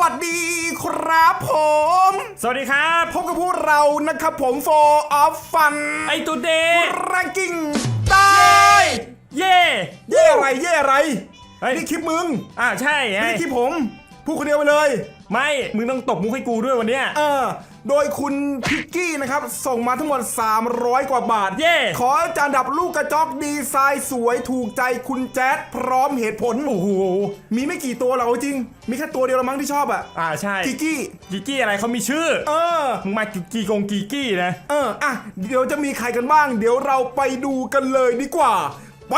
วัสดีครับผม สวัสดีครับพบกับพวกเรานะครับผมโฟออฟฟันไอตูเดย์แรงกิ้งได้เย่เย่อะไรเย่อะไรเฮ้ยนี่คลิปมึงอ่าใช่ไงไม่ใช่คลิปผมพูดคนเดียวไปเลย ไม่ มึงต้องตบมุกให้กูด้วยวันเนี้ยเออ โดยคุณพิกกี้นะครับ ส่งมาทั้งหมด 300 กว่าบาท เย่ ขอจานดับลูกกระจอกดีไซน์สวยถูกใจคุณแจ๊ดพร้อมเหตุผล โอ้โห มีไม่กี่ตัวหรอกเอาจริง มีแค่ตัวเดียวละมั้งที่ชอบอะอ่าใช่กิกกี้ กิกกี้อะไรเขามีชื่อเออ มึงมากีกงกีกี้นะ เออ อะ เดี๋ยวจะมีใครกันบ้าง เดี๋ยวเราไปดูกันเลยดีกว่า ไป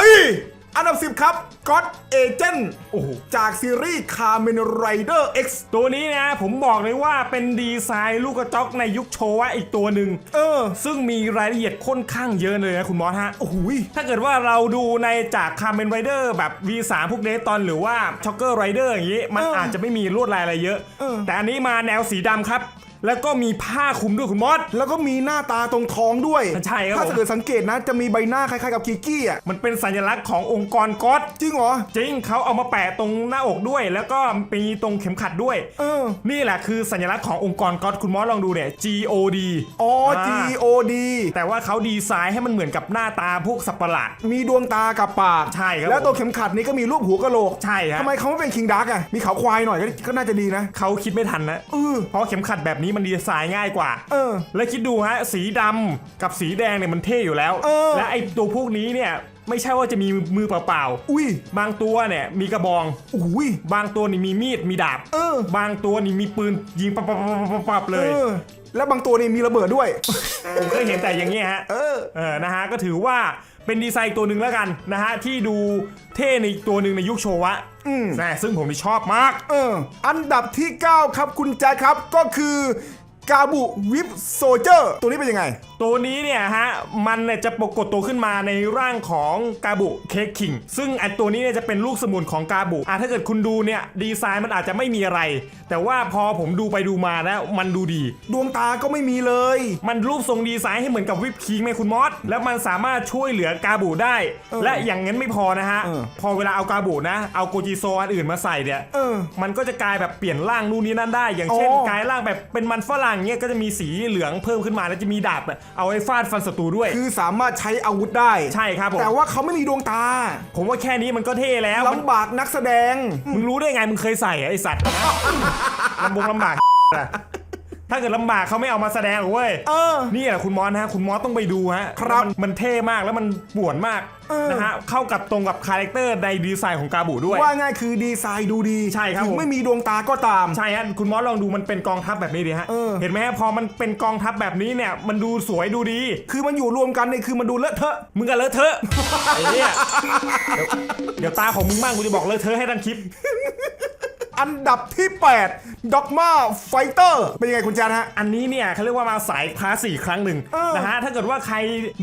อันดับ 10 ครับ God Agent โอ้โหจากซีรีส์ Kamen Rider X ตัวนี้นะ ผมบอกเลยว่าเป็นดีไซน์ลูกกระจอกในยุคโชวะอีกตัวหนึ่งเออ ซึ่งมีรายละเอียดค่อนข้างเยอะเลยนะคุณมอสฮะ โอ้โหยถ้าเกิดว่าเราดูในจากคา m เมนไรเดอร์แบบ V3 พวกเดตอนหรือว่าช็อกเกอร์ไรเดอร์อย่างนี้ มันเออออาจจะไม่มีลวดลายอะไรเยอะเออแต่อันนี้มาแนวสีดำครับ แล้วก็มีผ้าคลุมด้วยคุณมอส แล้วก็มีหน้าตาตรงท้องด้วย ใช่ครับถ้าผมเกิดสังเกตนะจะมีใบหน้าคล้ายๆกับกิกกี้อะมันเป็นสัญลักษณ์ขององค์กรก๊อตจริงเหรอจริงเขาเอามาแปะตรงหน้าอกด้วย แล้วก็มีตรงเข็มขัดด้วย เออนี่แหละคือสัญลักษณ์ขององค์กรก๊อตคุณมอสลองดูเนี่ย G O D อ๋อ G O D แต่ว่าเขาดีไซน์ให้มันเหมือนกับหน้าตาพวกสัตว์ประหลาด มีดวงตากับปากใช่ครับแล้วตัวเข็มขัดนี้ก็มีรูปหัวกะโหลกใช่ฮะทำไมเขาไม่เป็นคิงดักอะมีเขาควายหน่อยก็ก็น่าจะดีนะ เขาคิดไม่ทันนะ เออ เพราะเข็มขัดแบบนี้มันดีไซน์ง่ายกว่า เออ แล้วคิดดูฮะสีดำกับสีแดงเนี่ยมันเท่อยู่แล้ว เออ และไอตัวพวกนี้เนี่ย ไม่ใช่ว่าจะมีมือเปล่าอุ้ยๆบางตัวเนี่ยมีกระบอง อุ้ย บางตัวนี่มีมีดมีดาบ เออ บางตัวนี่มีปืนยิงปับปับปับปับปับเลเอย อ แล้วบางตัวนี่มีระเบิดด้วย ผมเคยเห็นแต่อย่างเงี้ยฮะ เออ เออ นะฮะ ก็ถือว่าเป็นดีไซน์ตัวหนึ่งแล้วกันนะฮะ ที่ดูเท่ในอีกตัวหนึ่งในยุคโชวะอืมนะซึ่งผมนี่ชอบมาก เออ อันดับที่ 9 ครับคุณแจ๊คครับก็คือ กาบุวิปโซเจอร์ตัวนี้เป็นยังไง ตัวนี้เนี่ยฮะ มันเนี่ยจะปรากฏตัวขึ้นมาในร่างของกาบุเค้กคิง ซึ่งไอันตัวนี้เนี่ยจะเป็นลูกสมุนของกาบุอะถ้าเกิดคุณดูเนี่ย ดีไซน์มันอาจจะไม่มีอะไร แต่ว่าพอผมดูไปดูมานะมันดูดี ดวงตาก็ไม่มีเลย มันรูปทรงดีไซน์ให้เหมือนกับวิปครีมไหมคุณมอส แล้วมันสามารถช่วยเหลือกาบุได้เออและอย่างนั้นไม่พอนะฮะเออพอเวลาเอากาบุนะ เอาโกจิโซอันอื่นมาใส่เนี่ยเออมันก็จะกลายแบบเปลี่ยนร่างนู่นนี่นั่นได้ อย่างเช่นอ๋อกลายร่างแบบเป็นมันฝรั่งเนี่ยก็จะมีสีเหลืองเพิ่มขึ้นมาแล้วจะมีดาบอะเอาไว้ฟาดฟันศัตรูด้วย คือสามารถใช้อาวุธได้ ใช่ครับผมแต่ว่าเขาไม่มีดวงตา ผมว่าแค่นี้มันก็เท่แล้วมันลำบากนักแสดง มึงรู้ได้ไงมึงเคยใส่อะไอสัตว์ลำบงลำบากอะ ถ้าเกิดลำบากเขาไม่เอามาแสดงหรอกเว้ย เออ นี่แหละคุณมอสนะฮะคุณมอสต้องไปดูฮะครับมันมันเท่มากแล้วมันป่วนมากเออ นะฮะเข้ากับตรงกับคาแรคเตอร์ในดีไซน์ของกาบูด้วย ว่าง่ายคือดีไซน์ดูดีใช่ครับถึผงมไม่มีดวงตาก็ตาม ใช่ฮะคุณมอสลองดูมันเป็นกองทัพแบบนี้ดิฮะเออเห็นไหมฮะพอมันเป็นกองทัพแบบนี้เนี่ยมันดูสวยดูดี คือมันอยู่รวมกันเนี่ยคือมันดูเลอะเทอะ มึงก็เลอะเทอะ ไอ้เนี่ยเดี๋ยวเดี๋ยวตาของมึงบ้างกูจะบอกเลอะเทอะให้ทั้งคลิป อันดับที่ 8 d o g m a Fighter เป็นยังไงคุณแจ๊ดฮะ อันนี้เนี่ยเขาเรียกว่ามาสายคลาสสี่ครั้งหนึ่งเออนะฮะ ถ้าเกิดว่าใคร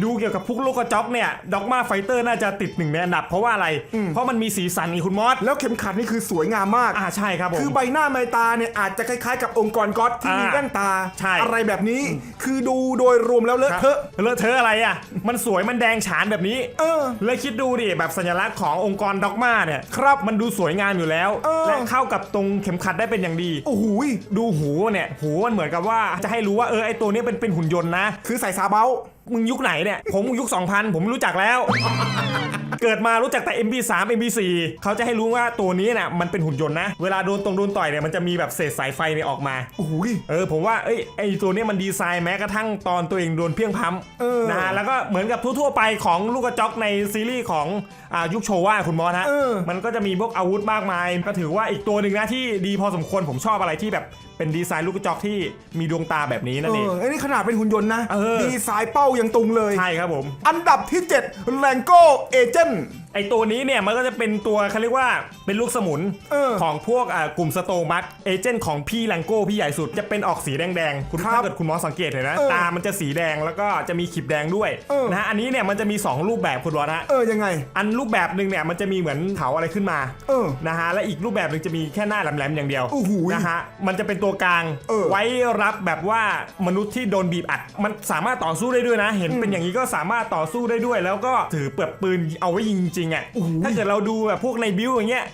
ดูเกี่ยวกับพวกลูกกระจอกเนี่ยด็อกมาไฟเตอร์น่าจะติดหนึ่งในอันดับเพราะว่าอะไร เพราะมันมีสีสันนี่คุณมอส แล้วเข็มขัดนี่คือสวยงามมาก อ่าใช่ครับผม คือใบหน้าไมตาเนี่ยอาจจะคล้ายๆกับองค์กรก๊อตที่มีอ่าแว่นตาใช่อะไรแบบนี้ คือดูโดยรวมแล้วเลอะเทอะ เลอะเทอะอะไรอะ มันสวยมันแดงฉานแบบนี้ เออแล้วคิดดูดิแบบสัญลักษณ์ขององค์กรด็อกมาเนี่ย ครับ มันดูสวยงามอยู่แล้วเออและเข้ากับตรงเข็มขัดได้เป็นอย่างดีโอ้โหยดูหูเนี่ยหูมันเหมือนกับว่าจะให้รู้ว่าเออไอตัวนี้เป็นเป็นหุ่นยนต์นะ คือใส่ซาเบามึงยุคไหนเนี่ย ผมยุค 2000 ผมรู้จักแล้ว เกิดมารู้จักแต่ MP3 MP4 เขาจะให้รู้ว่าตัวนี้เนี่ยมันเป็นหุ่นยนต์นะ เวลาโดนตรงโดนต่อยเนี่ยมันจะมีแบบเศษสายไฟเนี่ยออกมาโอ้โหยเออผมว่าเอ้ยไอตัวเนี้ยมันดีไซน์แม้กระทั่งตอนตัวเองโดนเพี้ยงพล้เออำนะฮะแล้วก็เหมือนกับทั่วๆไปของลูกกระจอกในซีรีส์ของอ่ายุคโชว่าคุณมอสฮะเออมันก็จะมีพวกอาวุธมากมาย ก็ถือว่าอีกตัวหนึ่งนะที่ดีพอสมควรผมชอบอะไรที่แบบ เป็นดีไซน์ลูกกระจอกที่มีดวงตาแบบนี้นั่นเอเองอไอ้นี่ขนาดเป็นหุ่นยนต์นะ เออ ดีไซน์เป้ายังตุงเลย ใช่ครับผม อันดับที่ 7แ a งโก้เอเจน ไอตัวนี้เนี่ยมันก็จะเป็นตัวเขาเรียกว่าเป็นลูกสมุนเออของพวกอ่ากลุ่มสโตมัสเอเจนต์ของพี่แลงโก้พี่ใหญ่สุดจะเป็นออกสีแดงๆคุณครับถ้าเกิดคุณมอสสังเกตเห็นนะ เออตามันจะสีแดงแล้วก็จะมีขีดแดงด้วยเออ นะฮะอันนี้เนี่ยมันจะมี 2 รูปแบบคุณวอนะเออยังไง อันรูปแบบหนึ่งเนี่ยมันจะมีเหมือนเถาอะไรขึ้นมาเออนะฮะและอีกรูปแบบหนึ่งจะมีแค่หน้าแหลมๆอย่างเดียวโอ้โหนะฮะมันจะเป็นตัวกลางเออ ไว้รับแบบว่ามนุษย์ที่โดนบีบอัด มันสามารถต่อสู้ได้ด้วยนะ เห็นเป็นอย่างนี้ก็สามารถต่อสู้ได้ด้วย แล้วก็ถือเปิดปืนเอาไว้ยิงจริงๆอะโอ้โหถ้าเกิดเราดูแบบพวกในบิวอย่างเงี้ย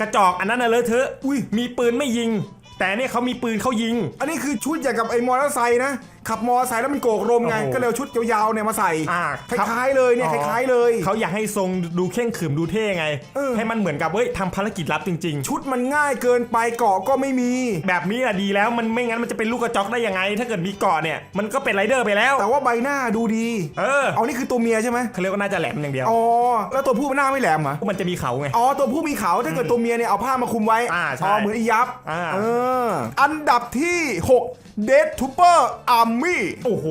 กระจอกอันนั้นน่ะเลอะเทอะอุ้ยมีปืนไม่ยิง แต่เนี่ยเขามีปืนเขายิง อันนี้คือชุดอย่างกับไอ้มอเตอร์ไซค์นะขับมอเตอร์ไซค์แล้วมันโกกลมไงโอ้โห ก็เลยเอาชุดยาวๆเนี่ยมาใส่อ่าคล้ายๆเลยเนี่ยอ๋คอล้ายๆเลย เขาอยากให้ทรงดูเข่งขรึมดูเท่ไง เออ ให้มันเหมือนกับเฮ้ยทำภารกิจลับจริงๆชุดมันง่ายเกินไปเกาะก็ไม่มีแบบนี้อะดีแล้วมันไม่งั้นมันจะเป็นลูกกระจอกได้ยังไง ถ้าเกิดมีเกาะเนี่ยมันก็เป็นไรเดอร์ไปแล้ว แต่ว่าใบหน้าดูดีเออเอานี่คือตัวเมียใช่ไหมเขาเรียกว่าน่าจะแหลมอย่างเดียวอ๋อแล้วตัวผู้มันหน้าไม่แหลมเหรอมันจะมีเขาไง อ๋อตัวผู้มีเขาถ้าเกิดตัวเมียเนี่ยเอาผ้ามาคลุมไว้อ่าใช่อ๋อเหมือนอียับอ่า เอออันดับที่6เด d ทูเปอร์อาร์มี่ โอ้โห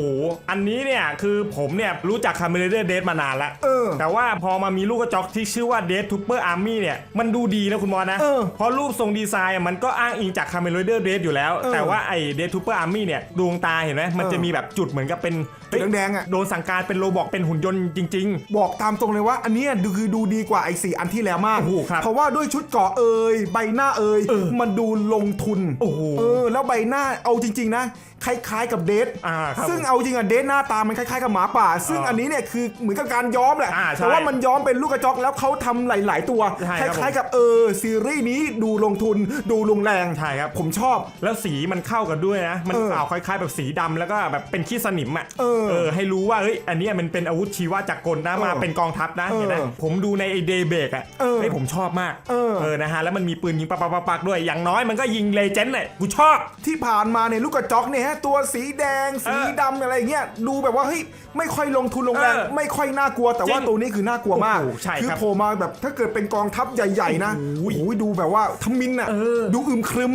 อันนี้เนี่ยคือผมเนี่ยรู้จักคาเมเดอร์เดมานานแล้ว เออ แต่ว่าพอมามีลูกกระจอกที่ชื่อว่าเด d ทูเปอร์อาร์มี่เนี่ย มันดูดีนะคุณมอนะเออเพราะรูปทรงดีไซน์อะมันก็อ้างอิงจากคาเมเดอร์เดอยู่แล้ว เออแต่ว่าไอเด d ทูเปอร์อาร์มี่เนี่ยดวงตาเห็นไหมมันจะมีแบบจุดเหมือนกับเป็น จุดแดงๆอะโดนสั่งการเป็นโรบอกเป็นหุ่นยนต์จริง บอกตามตรงเลยว่าอันเนี้ยดูคือดูดีกว่าไอ้สี่อันที่แล้วมากโอ้โหครับเพราะว่าด้วยชุดเกราะเอ่ยใบหน้าเอ่ยเออมันดูลงทุนโอ้โหเออแล้วใบหน้าเอาจริง ๆ นะ คล้ายๆกับเดทอ่าครับซึ่งเอาจริงอะเดทหน้าตามันคล้ายๆกับหมาป่า ซึ่งอ่าอันนี้เนี่ยคือเหมือนกับการย้อมแหละอ่าใช่แต่ว่ามันย้อมเป็นลูกกระจอกแล้วเขาทำหลาย ๆ ตัว ใช่คครับล้ายๆกับเออซีรีส์นี้ดูลงทุนดูลงแรงใช่ครับ ผมชอบ แล้วสีมันเข้ากันด้วยนะ มันเออ ขาวคล้ายๆแบบสีดำแล้วก็แบบเป็นขี้สนิมอะ เออให้รู้ว่าเอ้ยอันเนี้ยมันเป็นอาวุธชีวจักรกลนะเออมาเป็นกองทัพนะเออเห็นไหมผมดูในไอเดย์เบกอะเออเฮ้ยผมชอบมากเออนะฮะแล้วมันมีปืนยิงปักปักปักปักด้วยอย่างน้อยมันก็ยิงเลเจนด์เลยกูชอบที่ผ่านมาเนี่ยลูกกระจอกเนี่ยฮะตัวสีแดงสีเออดำอะไรเงี้ยดูแบบว่าเฮ้ยไม่ค่อยลงทุนลงแรงเออไม่ค่อยน่ากลัวแต่ว่าจริงตัวนี้คือน่ากลัวมากโอ้โหใช่คืครับโผล่มาแบบถ้าเกิดเป็นกองทัพใหญ่ ๆ นะโอ้โอ้โหโหดูแบบว่าทมินอะเออดูอึมครึม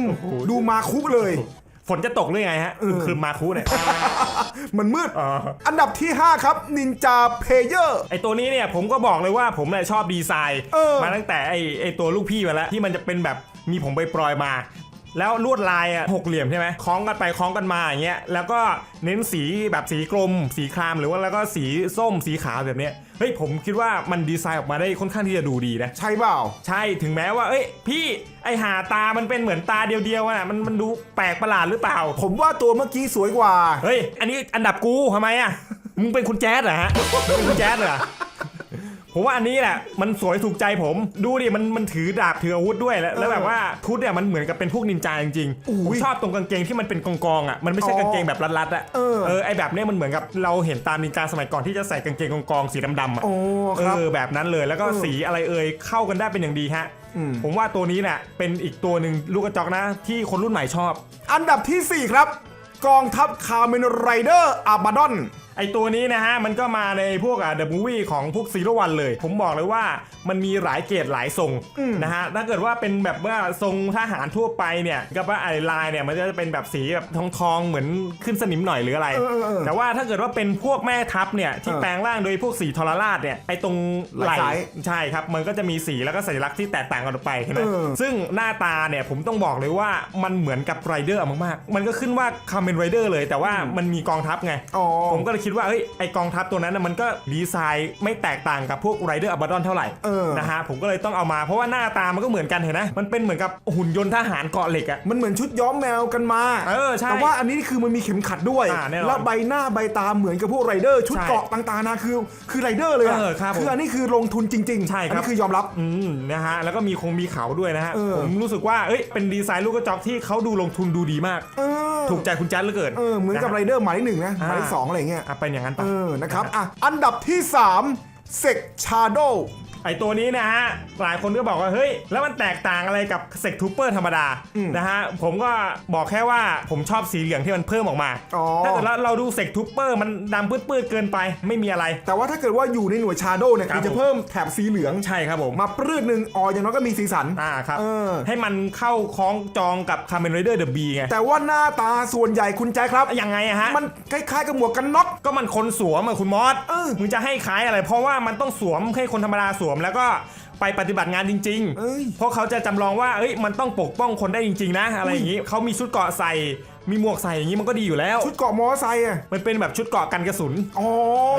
ดูมาคุเลย ฝนจะตกหรือไงฮะคือคือมาคุเนี่ย มันมืดอ๋ออันดับที่ 5 ครับนินจาเพเยอร์ไอตัวนี้เนี่ยผมก็บอกเลยว่าผมเนี่ยชอบดีไซน์เออมาตั้งแต่ไอไอตัวลูกพี่มาแล้ว ที่มันจะเป็นแบบมีผมไปปลอยๆมา แล้วลวดลายอะหกเหลี่ยมใช่ไหมคล้องกันไปคล้องกันมาอย่างเงี้ยแล้วก็เน้นสีแบบสีกรมสีครามหรือว่าแล้วก็สีส้มสีขาวแบบเนี้ยเฮ้ยผมคิดว่ามันดีไซน์ออกมาได้ค่อนข้างที่จะดูดีนะ ใช่เปล่า ใช่ถึงแม้ว่า เอ้ย พี่ไอหาตามันเป็นเหมือนตาเดียวๆอะมันมันดูแปลกประหลาดหรือเปล่า ผมว่าตัวเมื่อกี้สวยกว่า เฮ้ย อันนี้อันดับกูทำไมอะ มึงเป็นคุณแจ๊ดเหรอฮะมึงเป็นคุณแจ๊ดเหรอ ผมว่าอันนี้แหละมันสวยถูกใจผม ดูดิมันมันถือดาบถืออาวุธด้วยแล้วแล้วแบบว่าชุดเนี่ยมันเหมือนกับเป็นพวกนินจาจริงๆอุ้ผมยชอบตรงกางเกงที่มันเป็นกองกองๆอะมันไม่ใช่อ๋อกางเกงแบบรัดๆอะเออไอแบบเนี้ยมันเหมือนกับเราเห็นตามนินจาสมัยก่อนที่จะใส่กางเกงกองกองๆสีดำๆอะโอ้เอครับอแบบนั้นเลยแล้วก็เออสีอะไรเอ่ยเข้ากันได้เป็นอย่างดีฮะอืมผมว่าตัวนี้เนี่ยเป็นอีกตัวหนึ่งลูกกระจอกนะ ที่คนรุ่นใหม่ชอบ อันดับทีสี่4 ครับ กองทัพคาเมนไรเดอร์อาบาดอนไอตัวนี้นะฮะ มันก็มาในพวกอะเดอะมูวี่ของพวกซีโร่วันเลย ผมบอกเลยว่ามันมีหลายเกรดหลายทรงอืมนะฮะ ถ้าเกิดว่าเป็นแบบว่าทรงทหารทั่วไปเนี่ยกับว่าไอลายเนี่ยมันจะเป็นแบบสีแบบทองทองๆเหมือนขึ้นสนิมหน่อยหรืออะไรเออเออเออแต่ว่าถ้าเกิดว่าเป็นพวกแม่ทัพเนี่ยที่เออแปลงร่างโดยพวกสีทรราชเนี่ยไอตรงไหไหล่ล่ซ้ายใช่ครับ มันก็จะมีสีแล้วก็สัญลักษณ์ที่แตกต่างกันออกไปใช่ไหมเออซึ่งหน้าตาเนี่ยผมต้องบอกเลยว่ามันเหมือนกับไรเดอร์มากๆ มันก็ขึ้นว่าคาเมนไรเดอร์เลย แต่ว่ามันมีกองทัพไงอ๋อผมก็เลยคิดว่าเอ้ยไอกองทัพตัวนั้นนะมันก็ดีไซน์ไม่แตกต่างกับพวกไรเดอร์อบาดอนเท่าไหร่เออนะฮะผมก็เลยต้องเอามาเพราะว่าหน้าตามันก็เหมือนกันเห็นนะมันเป็นเหมือนกับหุ่นยนต์ทหารเกาะเหล็กอะ มันเหมือนชุดย้อมแมวกันมาเออใช่แต่ว่าอันนี้คือมันมีเข็มขัดด้วย อ่าแน่นอนแล้วใบหน้าใบตาเหมือนกับพวกไรเดอร์ ชุดใช่เกราะต่างๆนะคือ คือไรเดอร์เลยอะเออครับผมคืออันนี้คือลงทุนจริงๆใช่ครับ อันนี้คือยอมรับ อืมนะฮะแล้วก็มีคงมีเขาด้วยนะฮะเออ ผมรู้สึกว่าเอ้ยเป็นดีไซน์ลูกกระจอกที่เขาดูลงทุนดูดีมาก เออถูกใจคุณแจ๊ดเหลือเกินเออเหมือนกับะไรฮะ เดอร์หมายเลขหนึ่งนะหอ่ามายเลขสองอะไรเงี้ยอะเป็นอย่างนั้นปะเออนะครับอะอันดับที่ 3เซกชาโด ไอตัวนี้นะฮะหลายคนก็บอกว่าเฮ้ยแล้วมันแตกต่างอะไรกับเซกทูเปอร์ธรรมดาอืมนะฮะผมก็บอกแค่ว่าผมชอบสีเหลืองที่มันเพิ่มออกมาอ๋อถ้าเกิดเราเราดูเซกทูเปอร์มันดำปื้ดๆเกินไปไม่มีอะไร แต่ว่าถ้าเกิดว่าอยู่ในหน่วยชาโดเนี่ยครับคือจะเพิ่มแถบสีเหลืองใช่ครับผมมาปรื้ดหนึ่งอ๋ออย่างน้อยก็มีสีสันอ่าครับเออให้มันเข้าคล้องจองกับคา m เมนไรเดอร์เดอะบีไงแต่ว่าหน้าตาส่วนใหญ่คุณแจ๊คครับยังไงอะฮะมันคล้ายๆกับหมวกกันน็อกก็มันคนสวมอะคุณมอสเออมึงจะให้ขายอะไร เพราะว่ามันต้องสวมให้คนธรรมดาสวมแล้วก็ไปปฏิบัติงานจริงเอ้ยๆเพราะเขาจะจำลองว่าเอ้ยมันต้องปกป้องคนได้จริง ๆ นะ อะไรอย่างนี้เขามีชุดเกราะใส่ มีหมวกใส่อย่างนี้มันก็ดีอยู่แล้ว ชุดเกราะมอไซค์อะมันเป็นแบบชุดเกราะกันกระสุน อ๋อ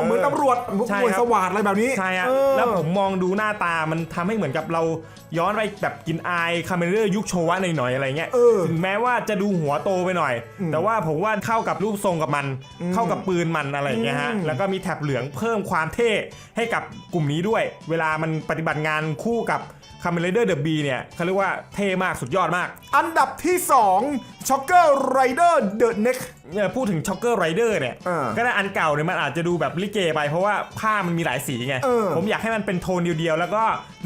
เหมือนตำรวจพวกใช่หน่วยครับ สวัสดอะไรแบบนี้ใช่ฮะเออ แล้วผมมองดูหน้าตามันทำให้เหมือนกับเราย้อนไปแบบกินอายคาเมเดอร์ยุคโชวะหน่อยๆอะไรเงี้ยเออถึงแม้ว่าจะดูหัวโตไปหน่อย แต่ว่าผมว่าเข้ากับรูปทรงกับมัน เข้ากับปืนมันอะไรอย่างเงี้ยฮะ อืม แล้วก็มีแถบเหลืองเพิ่มความเท่ให้กับกลุ่มนี้ด้วย เวลามันปฏิบัติงานคู่กับคาเมเลเดอร์เดอะบีเนี่ยเขาเรียกว่าเท่มากสุดยอดมาก อันดับที่ 2ช็อกเกอร์ไรเดอร์เดอะเน็ก เนี่ยพูดถึงช็อกเกอร์ไรเดอร์เนี่ยเออก็ได้อันเก่าเนี่ยมันอาจจะดูแบบลิเกไปเพราะว่าผ้ามันมีหลายสีไง เออ ผมอยากให้มันเป็นโทนเดียวๆ แล้วก็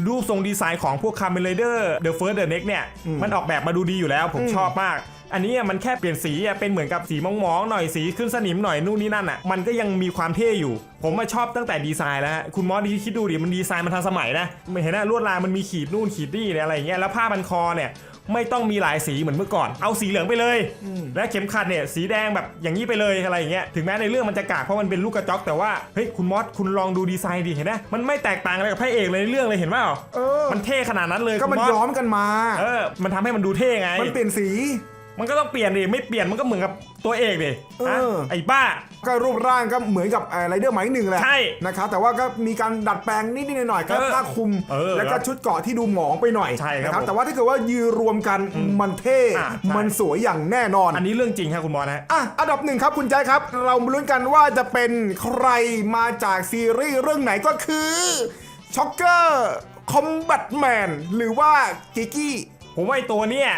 รูปทรงดีไซน์ของพวกคาเมเลเดอร์เดอะเฟิร์สเดอะเน็กเนี่ย มันออกแบบมาดูดีอยู่แล้วผมชอบมาก อันนี้มันแค่เปลี่ยนสีอะเป็นเหมือนกับสีมองๆหน่อยสีขึ้นสนิมหน่อยนู่นนี่นั่นอะมันก็ยังมีความเท่อยู่ ผมมาชอบตั้งแต่ดีไซน์แล้วฮะคุณมอสดีคิดดูดิมันดีไซน์มันทันสมัยนะไม่เห็นนะลวดลายมันมีขีดนู่นขีดนี่เนี่ยอะไรอย่างเงี้ยแล้วผ้าพันคอเนี่ย ไม่ต้องมีหลายสีเหมือนเมื่อก่อน เอาสีเหลืองไปเลย และเข็มขัดเนี่ยสีแดงแบบอย่างนี้ไปเลยอะไรอย่างเงี้ย ถึงแม้ในเรื่องมันจะกากเพราะมันเป็นลูกกระจอกแต่ว่า เฮ้ยคุณมอสคุณลองดูดีไซน์ดิเห็นไหมมันไม่แตกต่างอะไรกับพระเอกเลยในเรื่องเลยเห็นเปล่าเออมันเท่ขนาดนั้นเลยก็มันคุณย้อมกันมา เออ มันทำให้มันดูเท่ไง มันเปลี่ยนสี มันก็ต้องเปลี่ยนดิไม่เปลี่ยนมันก็เหมือนกับตัวเอกดิเออ ฮะไอ้บ้า ก็รูปร่างก็เหมือนกับไรเดอร์หมายหนึ่งแหละใช่นะครับแต่ว่าก็มีการดัดแปลงนิดๆหน่อยๆก็เออผ้าคลุม เออแล้วก็ชุดเกราะที่ดูหมองไปหน่อยใช่ครับนะผมแต่ว่าถ้าเกิดว่ายืนรวมกันมันเท่ อะใช่ มันสวยอย่างแน่นอน อันนี้เรื่องจริงครับคุณมอสนะอะอันดับหนึ่งครับคุณแจ๊คครับ เรามาลุ้นกันว่าจะเป็นใครมาจากซีรีส์เรื่องไหนก็คือช็อกเกอร์คอมแบทแมนหรือว่ากิกกี้ผมว่าไอ้ตัวเนี้ย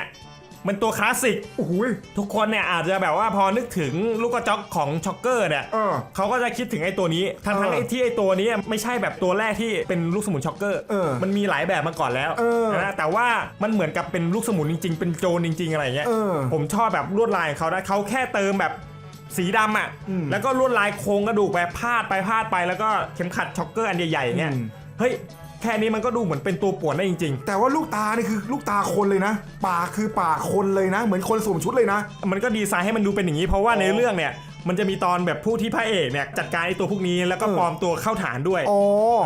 มันตัวคลาสสิก โอ้โหทุกคนเนี่ยอาจจะแบบว่าพอนึกถึงลูกกระจอกของช็อกเกอร์เนี่ย เออ เขาก็จะคิดถึงไอ้ตัวนี้ ทั้งเอทั้งอไอ้ที่ไอ้ตัวนี้ไม่ใช่แบบตัวแรกที่เป็นลูกสมุนช็อกเกอร์ เออมันมีหลายแบบมาก่อนแล้วเออนะแต่ว่ามันเหมือนกับเป็นลูกสมุนจริง ๆ เป็นโจรจริง ๆ อะไรเงี้ย เออผมชอบแบบลวดลายของเขานะเขาแค่เติมแบบสีดำอะ อืมแล้วก็ลวดลายโครงกระดูกไปพาดไปพาดไป แล้วก็เข็มขัดช็อกเกอร์อันใหญ่ๆอย่างเงี้ยอืม เฮ้ย แค่นี้มันก็ดูเหมือนเป็นตัวป่วนได้จริง ๆ แต่ว่าลูกตานี่คือลูกตาคนเลยนะ ปากคือปากคนเลยนะ เหมือนคนสวมชุดเลยนะ มันก็ดีไซน์ให้มันดูเป็นอย่างนี้เพราะว่าในเรื่องเนี่ย มันจะมีตอนแบบผู้ที่พระเอกเนี่ยจัดการไอ้ตัวพวกนี้แล้วก็เออปลอมตัวเข้าฐานด้วย อ๋อ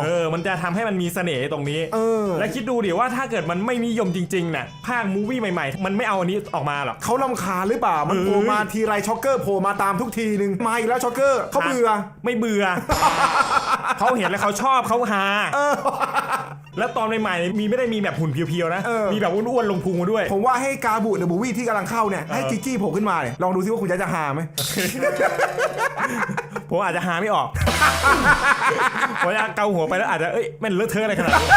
เออ มันจะทำให้มันมีเสน่ห์ตรงนี้ เออ และคิดดูดิว่าถ้าเกิดมันไม่นิยมจริงๆน่ะภาคมูวี่ใหม่ๆ มันไม่เอาอันนี้ออกมาหรอก เขาลำคาญหรือเปล่า มันเฮ้ย โผล่มาทีไรช็อกเกอร์โผล่มาตามทุกทีหนึ่งมาอีกแล้วช็อกเกอร์เขาเบื่อ ไม่เบื่อ เขาเห็นแล้วเขาชอบเขาฮา แล้วตอนใหม่ๆมีไม่ได้มีแบบหุ่นเพียวๆนะ เออ มีแบบอ้วนๆลงพุงมาด้วย ผมว่าให้กาบุเดอะบูวี่ที่กำลังเข้าเนี่ยให้กิกกี้โผล่ขึ้นมาเนี่ยลองดูซิว่าคุณจะจะหาไหม ผมอาจจะหาไม่ออก ผมจะเกาหัวไปแล้วอาจจะเอ้ยมันเลอะเทอะอะไรขนาดนี้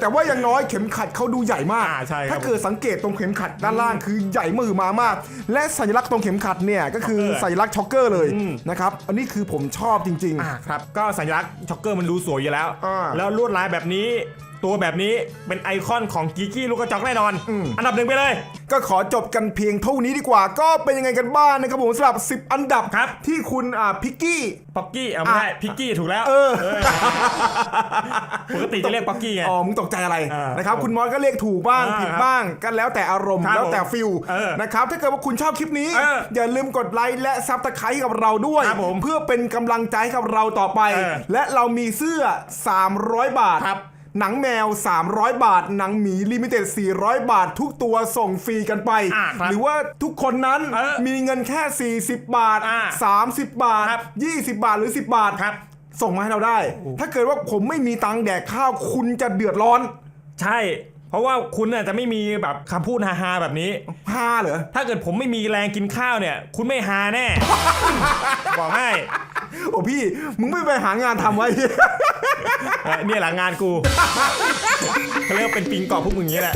แต่ว่าอย่างน้อยเข็มขัดเขาดูใหญ่มาก อ่าใช่ครับถ้าเกิดสังเกตตรงเข็มขัดด้านล่างคือใหญ่มือมามาก และสัญลักษณ์ตรงเข็มขัดเนี่ยก็คือช็อกเกอร์สัญลักษณ์ช็อกเกอร์เลยอืม นะครับอันนี้คือผมชอบจริง อ่าครับก็สัญลักษณ์ช็อกเกอร์มันดูสวยอยู่แล้ว อ่า แล้วลวดลายแบบนี้ ตัวแบบนี้เป็นไอคอนของกิกกี้ลูกกระจอกแน่นอนอืมอันดับหนึ่งไปเลยๆก็ขอจบกันเพียงเท่านี้ดีกว่า ก็เป็นยังไงกันบ้างนะครับผมสำหรับ 10 อันดับครับ ที่คุณอ่าพิกกี้ ป๊อกกี้เอาไม่ได้อะพิกกี้ถูกแล้วเออ ปกติจะเรียกป๊อกกี้ไง อ๋อมึงตกใจอะไรอ่านนะครับคุณมอสก็เรียกถูกบ้างอ่าผิดบ้างก็แล้วแต่อารมณ์ครับแล้วแต่ผมฟิลเออนะครับถ้าเกิดว่าคุณชอบคลิปนี้ เอออย่าลืมกดไลค์และซับสไครต์กับเราด้วย ครับผมเพื่อเป็นกำลังใจให้กับเราต่อไป เออและเรามีเสื้อ 300 บาท ครับ หนังแมว 300 บาท หนังหมีลิมิเต็ด400 บาท ทุกตัวส่งฟรีกันไป อ่าครับหรือว่าทุกคนนั้นเออมีเงินแค่ 40 บาท อ่า30 บาท ครับ 20 บาทหรือ 10 บาท ครับ ส่งมาให้เราได้ ถ้าเกิดว่าผมไม่มีตังค์แดกข้าวคุณจะเดือดร้อนใช่ เพราะว่าคุณน่ะจะไม่มีแบบคำพูดฮาๆแบบนี้ฮาเหรอ ถ้าเกิดผมไม่มีแรงกินข้าวเนี่ย คุณไม่ฮาแน่ บอกให้ โอ้พี่ มึงไม่ไปหางานทำไว้ เออเนี่ยแหละงานกูเขาเรียกว่าเป็นปิงเกาะพวกมึงอย่างนี้แหละ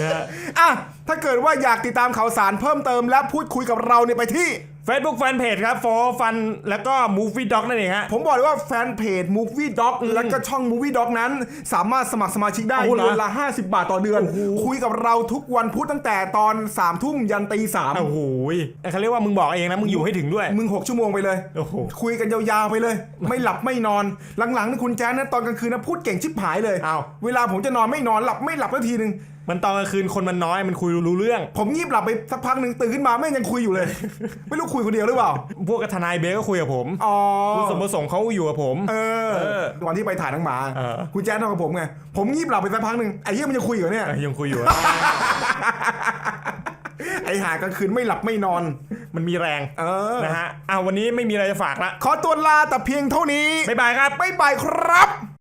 นะฮะ อะถ้าเกิดว่าอยากติดตามข่าวสารเพิ่มเติมและพูดคุยกับเราเนี่ยไปที่ Facebook Fanpage ครับ for fun แล้วก็ movie dog นั่นเองฮะ ผมบอกเลยว่าแฟนเพจ Movie Dog แล้วก็ช่อง Movie Dog นั้น สามารถสมัครสมาชิกได้โอ้โหเหรอเดือนละ 50 บาทต่อเดือนคุยกับเราทุกวันพุธตั้งแต่ตอน3ามทุ่มยันตีสามโอ้โหยเขาเรียกว่ามึงบอกเองนะ มึงอยู่ให้ถึงด้วย มึง 6 ชั่วโมงไปเลย โอ้โห คุยกันยาวๆไปเลย ไม่หลับไม่นอน หลังๆนี่คุณแจ๊สนะตอนกลางคืนนะพูดเก่งชิบหายเลย อ้าว เวลาผมจะนอนไม่นอนหลับไม่หลับสักทีนึง มันตอนกลางคืนคนมันน้อยมันคุยรู้เรื่อง ผมงีบหลับไปสักพักหนึ่งตื่นขึ้นมาแม่งยังคุยอยู่เลย ไม่รู้คุยคนเดียวหรือเปล่า พวกกับทนายเบลก็คุยกับผมอ๋อคุณสมประสงค์เขาอยู่กับผม เออเออวันที่ไปถ่ายหนังหมาเออ คุณแจ๊ดทำกับผมไงผมงีบหลับไปสักพักหนึ่งไอ้เหี้ยมันจะคุยอยู่เนี่ย เออยังคุยอยู่ ไอ้หากลางคืนไม่หลับไม่นอน มันมีแรงเออ นะฮะอะวันนี้ไม่มีอะไรจะฝากละขอตัวลาแต่เพียงเท่านี้บ๊ายบายครับ บ๊ายบายครับ